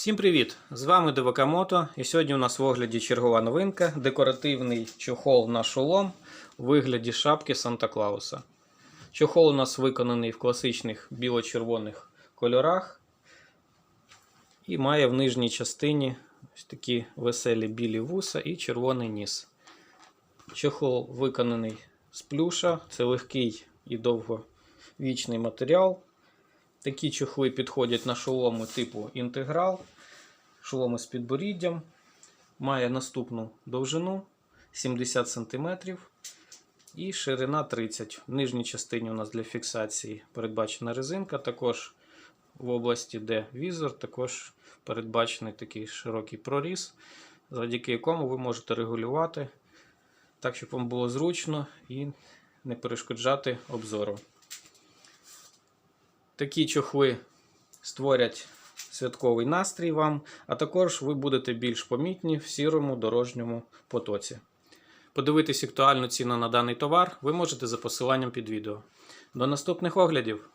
Всім привіт! З вами Девакамото. І сьогодні у нас в огляді чергова новинка декоративний чохол на шолом у вигляді шапки Санта Клауса. Чохол у нас виконаний в класичних біло-червоних кольорах і має в нижній частині ось такі веселі білі вуса і червоний ніс. Чохол виконаний з плюша, це легкий і довговічний матеріал. Такі чохли підходять на шоломи типу інтеграл, шоломи з підборіддям. Має наступну довжину 70 см і ширина 30 В нижній частині у нас для фіксації передбачена резинка. Також в області, де візор, також передбачений такий широкий проріз, завдяки якому ви можете регулювати так, щоб вам було зручно і не перешкоджати обзору. Такі чохли створять святковий настрій вам, а також ви будете більш помітні в сірому дорожньому потоці. Подивитись актуальну ціну на даний товар ви можете за посиланням під відео. До наступних оглядів!